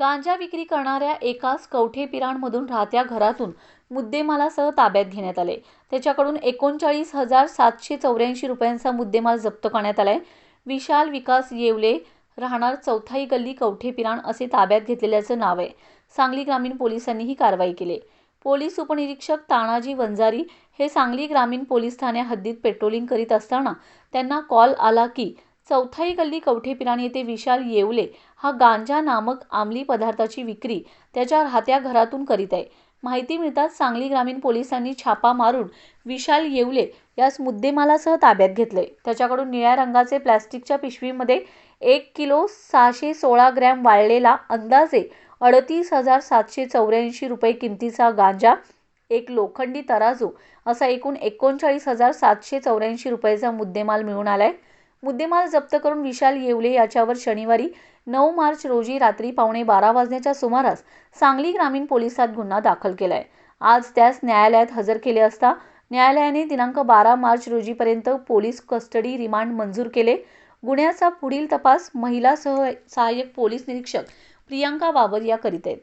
गांजा विक्री करणाऱ्या एकाच कवठे पिराणमधून राहत्या घरातून मुद्देमालासह ताब्यात घेण्यात आले. त्याच्याकडून एकोणचाळीस हजार सातशे चौऱ्याऐंशी रुपयांचा मुद्देमाल जप्त करण्यात आलाय. विशाल विकास येवले राहणार चौथाई गल्ली कवठे पिराण असे ताब्यात घेतलेल्याचं नाव आहे. सांगली ग्रामीण पोलिसांनी ही कारवाई केली. पोलीस उपनिरीक्षक तानाजी वंजारी हे सांगली ग्रामीण पोलीस ठाण्या हद्दीत पेट्रोलिंग करीत असताना त्यांना कॉल आला की चौथाई गल्ली कवठे पिराण येथे विशाल येवले हा गांजा नामक आमली पदार्थाची विक्री त्याच्या राहत्या घरातून करीत आहे. माहिती मिळताच सांगली ग्रामीण पोलिसांनी छापा मारून विशाल येवले यास मुद्देमालासह ताब्यात घेतले त्याच्याकडून निळ्या रंगाचे प्लॅस्टिकच्या पिशवीमध्ये एक किलो सहाशे सोळा ग्रॅम वाळलेला अंदाजे अडतीस हजार सातशे चौऱ्याऐंशी रुपये किमतीचा गांजा एक लोखंडी तराजू असा एकूण एकोणचाळीस हजार सातशे चौऱ्याऐंशी रुपयाचा मुद्देमाल मिळून आलाय. मुद्देमाल जप्त करून विशाल येवले याच्यावर शनिवारी नऊ मार्च रोजी रात्री पावणे बारा वाजण्याच्या सुमारास सांगली ग्रामीण पोलिसात गुन्हा दाखल केलाय. आज त्यास न्यायालयात हजर केले असता न्यायालयाने दिनांक बारा मार्च रोजीपर्यंत पोलीस कस्टडी रिमांड मंजूर केले. गुन्ह्याचा पुढील तपास महिला सह सहाय्यक पोलीस निरीक्षक प्रियांका बाबर या करीत आहेत.